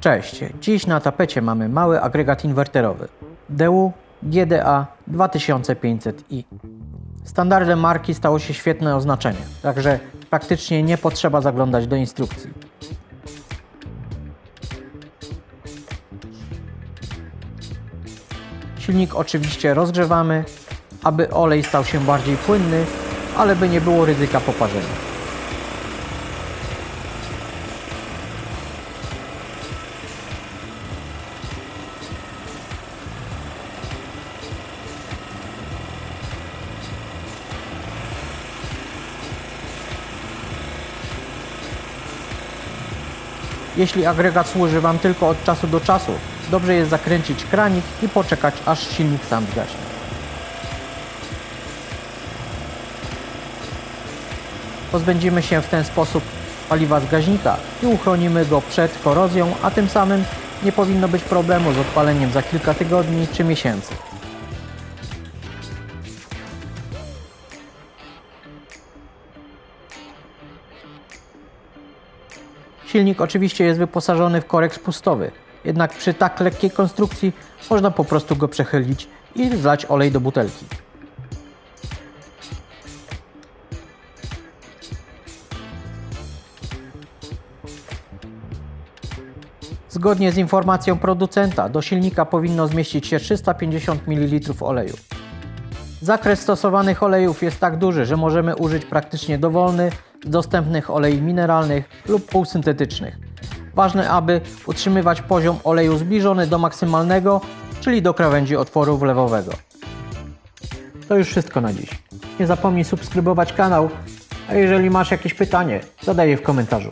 Cześć, dziś na tapecie mamy mały agregat inwerterowy DU GDA 2500i. Standardem marki stało się świetne oznaczenie, także praktycznie nie potrzeba zaglądać do instrukcji. Silnik oczywiście rozgrzewamy, aby olej stał się bardziej płynny, ale by nie było ryzyka poparzenia. Jeśli agregat służy Wam tylko od czasu do czasu, dobrze jest zakręcić kranik i poczekać aż silnik sam zgaśnie. Pozbędziemy się w ten sposób paliwa z gaźnika i uchronimy go przed korozją, a tym samym nie powinno być problemu z odpaleniem za kilka tygodni czy miesięcy. Silnik oczywiście jest wyposażony w korek spustowy, jednak przy tak lekkiej konstrukcji można po prostu go przechylić i zlać olej do butelki. Zgodnie z informacją producenta do silnika powinno zmieścić się 350 ml oleju. Zakres stosowanych olejów jest tak duży, że możemy użyć praktycznie dowolny dostępnych olei mineralnych lub półsyntetycznych. Ważne, aby utrzymywać poziom oleju zbliżony do maksymalnego, czyli do krawędzi otworu wlewowego. To już wszystko na dziś. Nie zapomnij subskrybować kanał, a jeżeli masz jakieś pytanie, zadaj je w komentarzu.